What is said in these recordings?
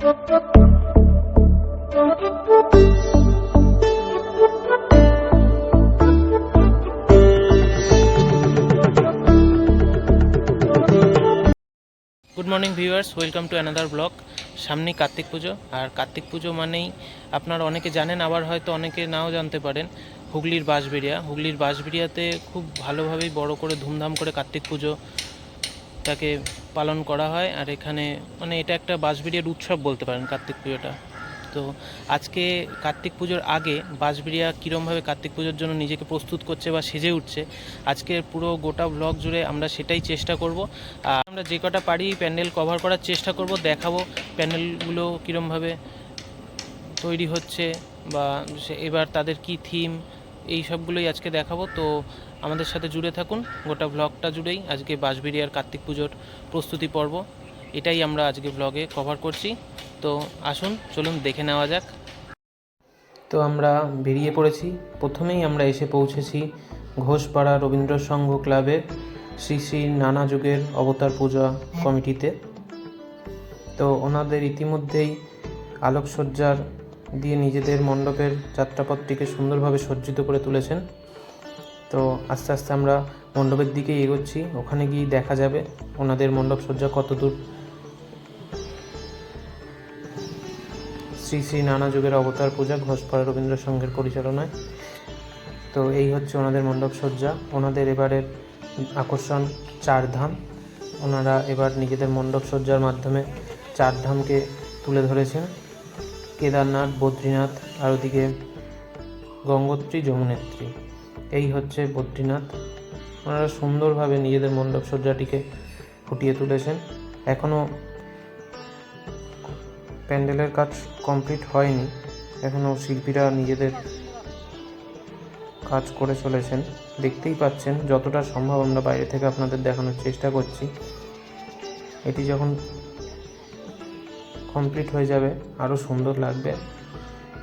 Good morning viewers welcome to another blog সামনেই কার্তিক পুজো, আর কার্তিক পুজো মানেই আপনারা অনেকে জানেন, আবার হয়তো অনেকে নাও জানতে পারেন, হুগলির বাঁশবেড়িয়া। হুগলির বাঁশবেড়িয়াতে খুব ভালোভাবেই বড় করে ধুমধাম করে কার্তিক পুজো তাকে পালন করা হয় আর এখানে মানে এটা একটা বাঁশবেড়িয়ার উৎসব বলতে পারেন কার্তিক পুজোটা। তো আজকে কার্তিক পুজোর আগে বাঁশবেড়িয়া কীরমভাবে কার্তিক পুজোর জন্য নিজেকে প্রস্তুত করছে বা সেজে উঠছে আজকের পুরো গোটা ব্লগ জুড়ে আমরা সেটাই চেষ্টা করব। আর আমরা যে কটা পারি প্যান্ডেল কভার করার চেষ্টা করব, দেখাবো প্যান্ডেলগুলো কীরমভাবে তৈরি হচ্ছে বা এবার তাদের কি থিম এই সবগুলোই আজকে দেখাবো। তো আমাদের সাথে জুড়ে থাকুন। গোটা ব্লগটা জুড়েই আজকে বাঁশবেড়িয়ার কার্তিক পুজোর প্রস্তুতি পর্ব। এটাই আমরা আজকে ব্লগে কভার করছি। তো আসুন, চলুন, দেখে নেওয়া যাক। তো আমরা বেরিয়ে পড়েছি। প্রথমেই আমরা এসে পৌঁছেছি ঘোষপাড়া রবীন্দ্র সংঘ ক্লাবে শ্রী শ্রী নানা যুগের অবতার পূজা কমিটিতে। তো ওনাদের ইতিমধ্যেই আলোকসজ্জার দিয়ে নিজেদের মণ্ডপের যাত্রাপথটিকে সুন্দরভাবে সজ্জিত করে তুলেছেন। তো আস্তে আস্তে আমরা মণ্ডপের দিকে এগোচ্ছি, ওখানে গিয়ে দেখা যাবে ওনাদের মণ্ডপ সজ্জা কত দূর। শ্রী শ্রী নানা যুগের অবতার পূজা, ঘোষপাড়া রবীন্দ্র সংঘের পরিচালনায়। তো এই হচ্ছে ওনাদের মণ্ডপ সজ্জা। ওনাদের এবারের আকর্ষণ চার ধাম ওনারা এবার নিজেদের মণ্ডপ সজ্জার মাধ্যমে চার ধামকে তুলে ধরেছেন। কেদারনাথ, বদ্রীনাথ আর ওদিকে গঙ্গোত্রী, যমুনেত্রী। এই হচ্ছে বদ্রীনাথ। ওনারা সুন্দরভাবে নিজেদের মণ্ডপ সজ্জাটিকে ফুটিয়ে তুলেছেন। এখনও প্যান্ডেলের কাজ কমপ্লিট হয়নি। এখনও শিল্পীরা নিজেদের কাজ করে চলেছেন। দেখতেই পাচ্ছেন, যতটা সম্ভব আমরা বাইরে থেকে আপনাদের দেখানোর চেষ্টা করছি। এটি যখন কমপ্লিট হয়ে যাবে আরও সুন্দর লাগবে।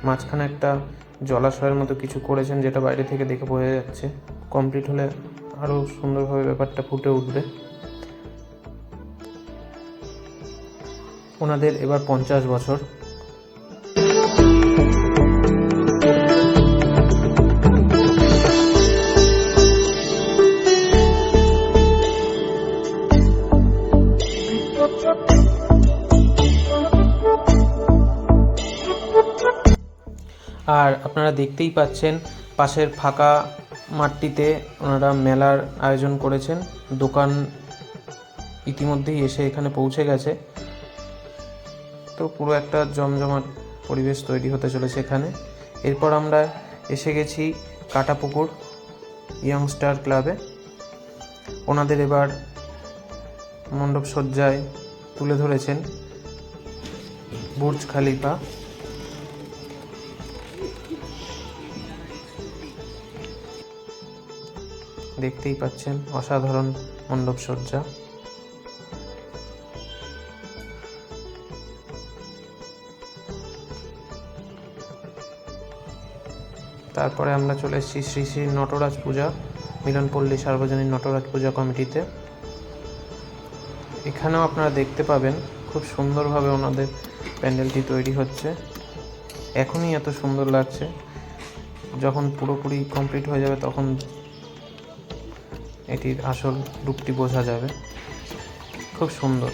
মাঝখানে একটা জলাশয়ের মতো কিছু করেছেন যেটা বাইরে থেকে দেখে বোঝা যাচ্ছে। কমপ্লিট হলে আরও সুন্দরভাবে ব্যাপারটা ফুটে উঠবে। ওনাদের এবার পঞ্চাশ বছর। আর আপনারা দেখতেই পাচ্ছেন পাশের ফাঁকা মাঠটিতে ওনারা মেলার আয়োজন করেছেন। দোকান ইতিমধ্যেই এসে এখানে পৌঁছে গেছে। তো পুরো একটা জমজমাট পরিবেশ তৈরি হতে চলেছে এখানে। এরপর আমরা এসে গেছি কাটাপুকুর ইয়ংস্টার ক্লাবে। ওনাদের এবার মণ্ডপ সজ্জায় তুলে ধরেছেন বুর্জ খালিফা। দেখতেই পাচ্ছেন অসাধারণ মণ্ডপ সজ্জা তারপরে আমরা চলে এসেছি শ্রী শ্রী নটরাজ পূজা, মিলনপল্লী সার্বজনীন নটরাজ পূজা কমিটিতে। এখানেও আপনারা দেখতে পাবেন খুব সুন্দরভাবে ওনাদের প্যান্ডেলটি তৈরি হচ্ছে। এখনই এত সুন্দর লাগছে। যখন পুরোপুরি কমপ্লিট হয়ে যাবে তখন এটির আসল রূপটি বোঝা যাবে। খুব সুন্দর।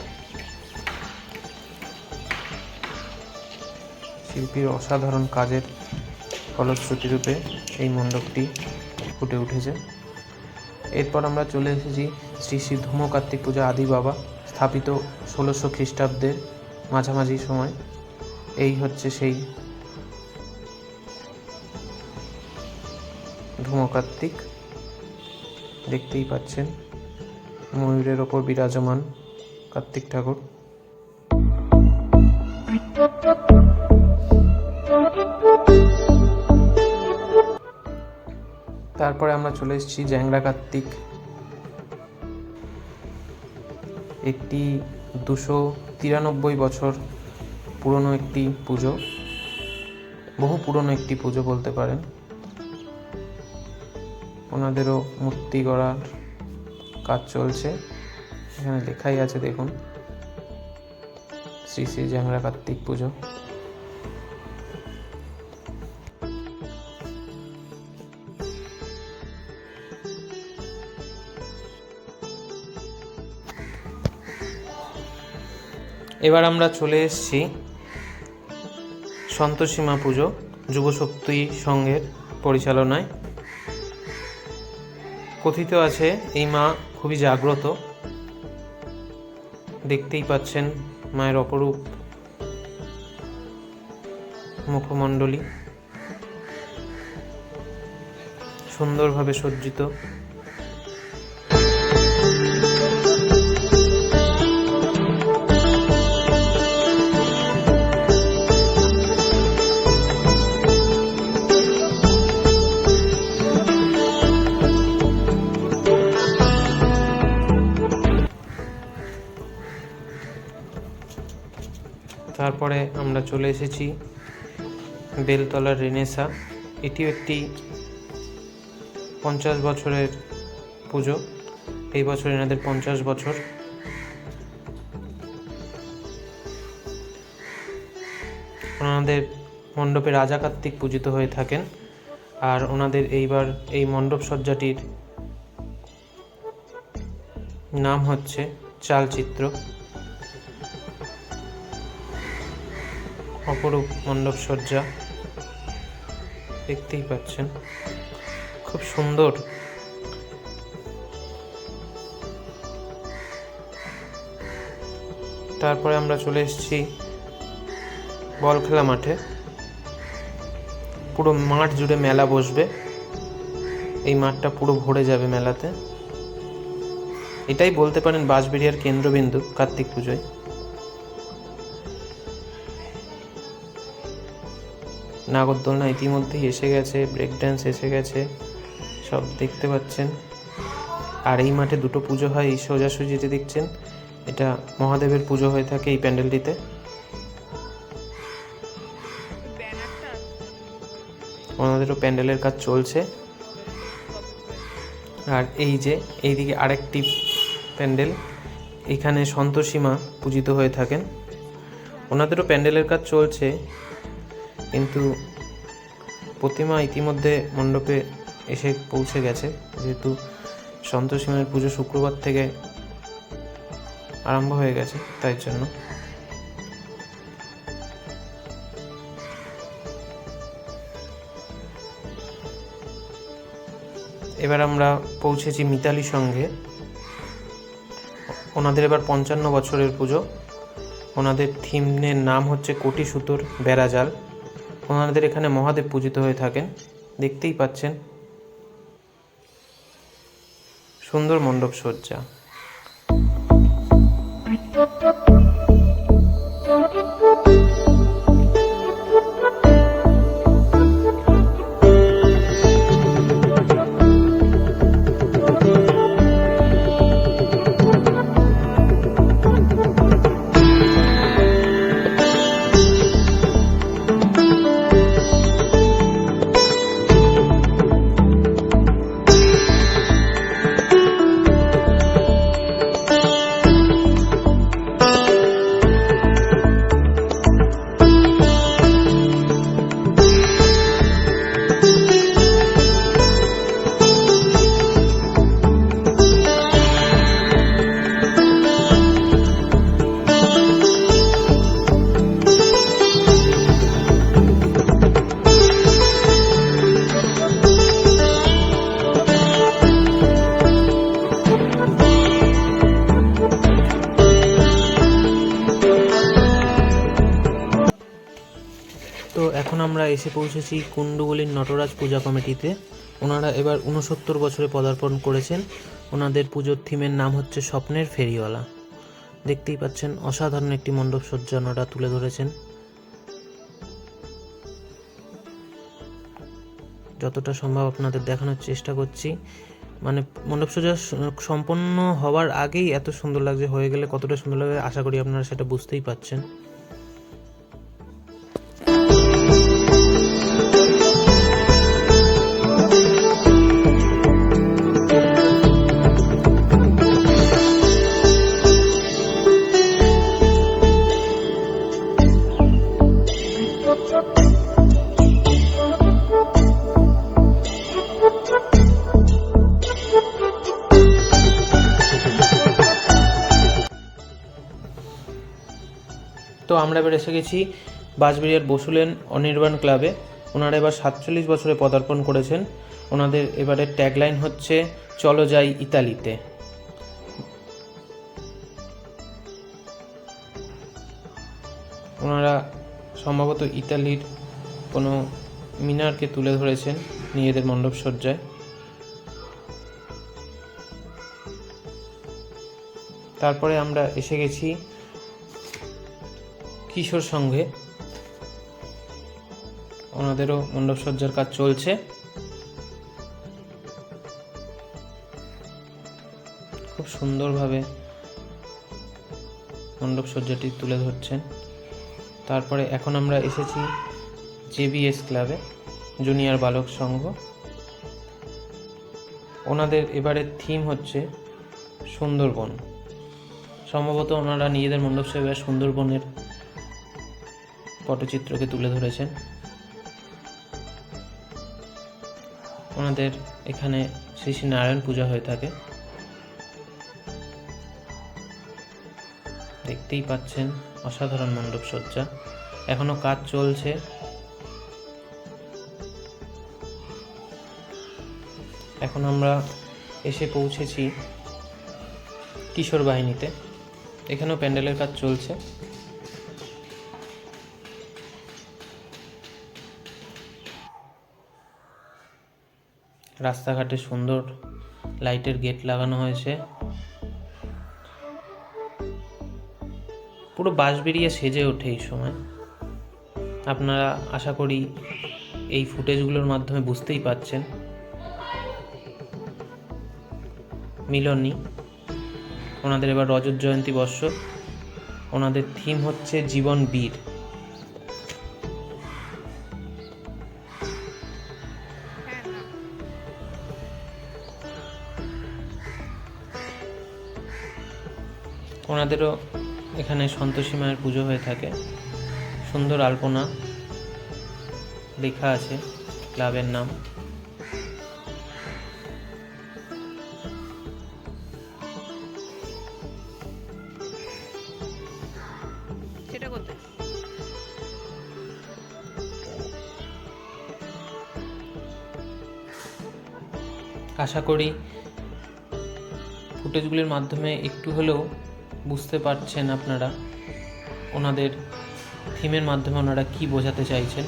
শিল্পীর অসাধারণ কাজের ফলশ্রুতি রূপে এই মণ্ডপটি ফুটে উঠেছে। এরপর আমরা চলে এসেছি শ্রী শ্রী ধূম কার্তিক পূজা আদি বাবা, স্থাপিত ষোলোশো খ্রিস্টাব্দের মাঝামাঝি সময়। এই হচ্ছে সেই ধূম কার্তিক দেখতেই পাচ্ছেন, ময়ূরের ওপর বিরাজমান কার্তিক ঠাকুর। তারপরে আমরা চলে এসেছি জ্যাংরা কার্তিক। একটি দুশো তিরানব্বই বছর পুরনো একটি পুজো, বহু পুরনো একটি পুজো বলতে পারেন। ওনাদেরও মূর্তি গড়ার কাজ চলছে। এখানে লেখাই আছে, দেখুন। শ্রী শ্রী জ্যাংরা কার্তিক পুজো। এবার আমরা চলে এসেছি সন্তোষীমা পুজো, যুবশক্তি সংঘের পরিচালনায়। কথিত আছে এই মা খুবই জাগ্রত। দেখতেই পাচ্ছেন মায়ের অপরূপ মুখমণ্ডলী। সুন্দরভাবে সজ্জিত। তারপরে আমরা চলে এসেছি বেলতলার রেনেসা। এটিও একটি পঞ্চাশ বছরের পুজো। এই বছর এনাদের পঞ্চাশ বছর। ওনাদের মণ্ডপে রাজা কার্তিক পূজিত হয়ে থাকেন। আর ওনাদের এইবার এই মণ্ডপ সজ্জাটির নাম হচ্ছে চালচিত্র। অপরূপ মণ্ডপ সজ্জা দেখতেই পাচ্ছেন। খুব সুন্দর। তারপরে আমরা চলে এসেছি বল খেলা মাঠে। পুরো মাঠ জুড়ে মেলা বসবে। এই মাঠটা পুরো ভরে যাবে মেলাতে। এটাই বলতে পারেন বাঁশবেড়িয়ার কেন্দ্রবিন্দু কার্তিক পুজোয়। নাগরদোলনা ইতিমধ্যেই এসে গেছে ব্রেক ড্যান্স এসে গেছে, সব দেখতে পাচ্ছেন। আর এই মাঠে দুটো পুজো হয়, এই সোজাসুজিতে দেখছেন, এটা মহাদেবের পুজো হয়ে থাকে এই প্যান্ডেলটিতে। ওনাদেরও প্যান্ডেলের কাজ চলছে। আর এই যে, এইদিকে আরেকটি প্যান্ডেল, এখানে সন্তোষীমা পূজিত হয়ে থাকেন। ওনাদেরও প্যান্ডেলের কাজ চলছে। কিন্তু প্রতিমা ইতিমধ্যে মণ্ডপে এসে পৌঁছে গেছে। যেহেতু সন্তোষীমার পুজো শুক্রবার থেকে আরম্ভ হয়ে গেছে, তাই জন্য। এবার আমরা পৌঁছেছি মিতালি সঙ্গে। ওনাদের এবার পঞ্চান্ন বছরের পুজো। ওনাদের থিমের নাম হচ্ছে কোটি সুতোর বেড়াজাল। ওনাদের এখানে মহাদেব পূজিত হয়ে থাকেন। দেখতেই পাচ্ছেন। সুন্দর মণ্ডপ সজ্জা। পৌঁছেছি কুণ্ডুগুলির নটরাজ পূজা কমিটিতে। ওনারা এবার উনসত্তর বছরে পদার্পণ করেছেন। ওনাদের পুজোর থিমের নাম হচ্ছে স্বপ্নের ফেরিওয়ালা। দেখতেই পাচ্ছেন, অসাধারণ একটি মণ্ডপ সজ্জা ওনারা তুলে ধরেছেন। যতটা সম্ভব আপনাদের দেখানোর চেষ্টা করছি। মানে মণ্ডপ সজ্জা সম্পন্ন হওয়ার আগেই এত সুন্দর লাগছে, হয়ে গেলে কতটা সুন্দর লাগবে, আশা করি আপনারা সেটা বুঝতেই পাচ্ছেন তো আমরা এবার এসে গেছি বাঁশবেড়িয়ার বসুলেন অনির্বাণ ক্লাবে। ওনারা এবার সাতচল্লিশ বছরে পদার্পণ করেছেন। ওনাদের এবারে ট্যাগলাইন হচ্ছে, চলো যাই ইতালিতে। ওনারা সম্ভবত ইতালির কোনো মিনারকে তুলে ধরেছেন নিজেদের মণ্ডপ সজ্জায়। তারপরে আমরা এসে গেছি কিশোর সঙ্গে ওনাদেরও মণ্ডপসজ্জার কাজ চলছে। খুব সুন্দরভাবে মণ্ডপসজ্জাটি তুলে ধরছেন। তারপরে এখন আমরা এসেছি জেবিএস ক্লাবে, জুনিয়র বালক সংঘ। ওনাদের এবারের থিম হচ্ছে সুন্দরবন। সম্ভবত ওনারা নিজেদের মণ্ডপ সেবায় সুন্দরবনের পটচিত্রকে তুলে ধরেছেন। ওনাদের এখানে শ্রী শ্রী নারায়ণ পূজা হয়ে থাকে। দেখতেই পাচ্ছেন অসাধারণ মণ্ডপ সজ্জা এখনও কাজ চলছে। এখন আমরা এসে পৌঁছেছি কিশোর বাহিনীতে। এখানেও প্যান্ডেলের কাজ চলছে। রাস্তাঘাটে সুন্দর লাইটের গেট লাগানো হয়েছে। পুরো বাঁশ বেরিয়ে সেজে ওঠে এই সময়। আপনারা আশা করি এই ফুটেজগুলোর মাধ্যমে বুঝতেই পাচ্ছেন মিলনী ওনাদের এবার রজত জয়ন্তী বর্ষ ওনাদের থিম হচ্ছে জীবন বীর। ওনাদেরও এখানে সন্তোষী মায়ের পুজো হয়ে থাকে। সুন্দর আলপনা লেখা আছে ক্লাবের নাম। সেটা আশা করি ফুটেজগুলির মাধ্যমে একটু হলেও বুঝতে পারছেন আপনারা? ওনাদের থিমের মাধ্যমে ওনারা কি বোঝাতে চাইছেন?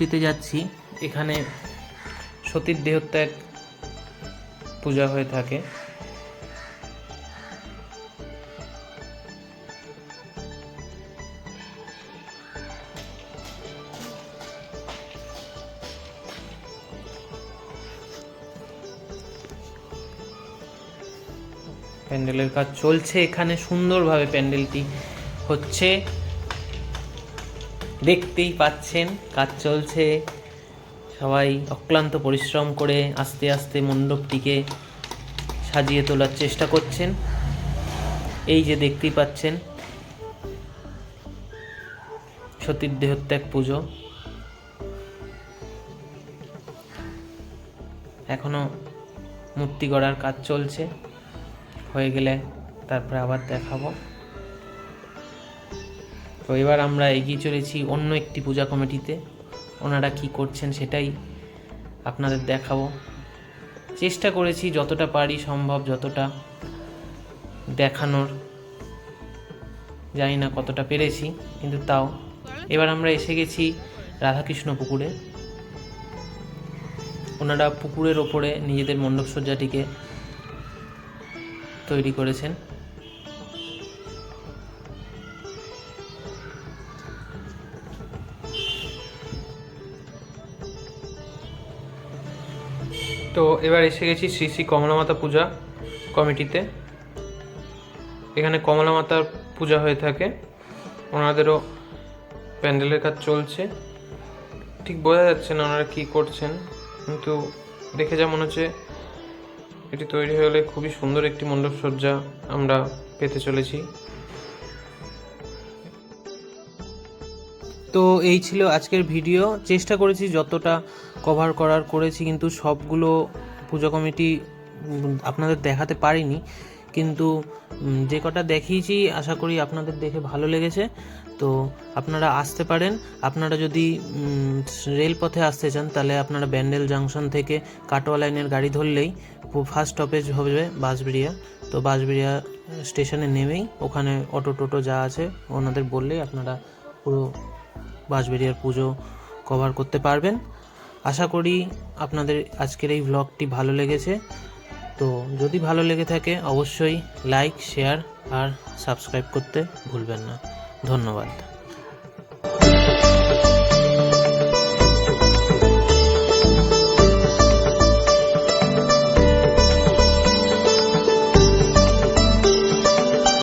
মূর্তিতে যাচ্ছি। এখানে সতীর দেহত্যাগ পূজা হয়ে থাকে। প্যান্ডেলের কাজ চলছে। এখানে সুন্দরভাবে প্যান্ডেলটি হচ্ছে। দেখতেই পাচ্ছেন কাজ চলছে। সবাই অক্লান্ত পরিশ্রম করে আস্তে আস্তে মণ্ডপটিকে সাজিয়ে তোলার চেষ্টা করছেন। এই যে দেখতেই পাচ্ছেন সতীর দেহত্যাগ পুজো। এখনও মূর্তি গড়ার কাজ চলছে। হয়ে গেলে তারপরে আবার দেখাবো। তো এবার আমরা এগিয়ে চলেছি অন্য একটি পূজা কমিটিতে। ওনারা কি করছেন সেটাই আপনাদের দেখাবো। চেষ্টা করেছি যতটা পারি সম্ভব যতটা দেখানোর। জানি না কতটা পেরেছি, কিন্তু তাও। এবার আমরা এসে গেছি রাধাকৃষ্ণ পুকুরে। ওনারা পুকুরের ওপরে নিজেদের মণ্ডপসজ্জাটিকে তৈরি করেছেন। তো এবার এসে গেছি শ্রী শ্রী কমলা মাতা পূজা কমিটিতে। এখানে কমলা মাতার পূজা হয়ে থাকে। ওনাদেরও প্যান্ডেলের কাজ চলছে। ঠিক বোঝা যাচ্ছে না ওনারা কী করছেন, কিন্তু দেখে যা মনে হচ্ছে এটি তৈরি হয়ে গেলে খুবই সুন্দর একটি মণ্ডপসজ্জা আমরা পেতে চলেছি। তো এই ছিল আজকের ভিডিও। চেষ্টা করেছি যতটা কভার করার করেছি কিন্তু সবগুলো পূজা কমিটি আপনাদের দেখাতে পারিনি। কিন্তু যে কটা দেখিয়েছি, আশা করি আপনাদের দেখে ভালো লেগেছে। তো আপনারা আসতে পারেন। আপনারা যদি রেলপথে আসতে চান, তাহলে আপনারা ব্যান্ডেল জাংশন থেকে কাটোয়া লাইনের গাড়ি ধরলেই ফার্স্ট স্টপেজ হবে বাঁশবেড়িয়া। তো বাঁশবেড়িয়া স্টেশনে নেমেই ওখানে অটো টোটো যা আছে ওনাদের বললেই আপনারা পুরো বাঁশবেড়িয়ার পুজো কভার করতে পারবেন। আশা করি আপনাদের আজকের এই ভ্লগটি ভালো লেগেছে। তো যদি ভালো লেগে থাকে, অবশ্যই লাইক শেয়ার আর সাবস্ক্রাইব করতে ভুলবেন না। ধন্যবাদ।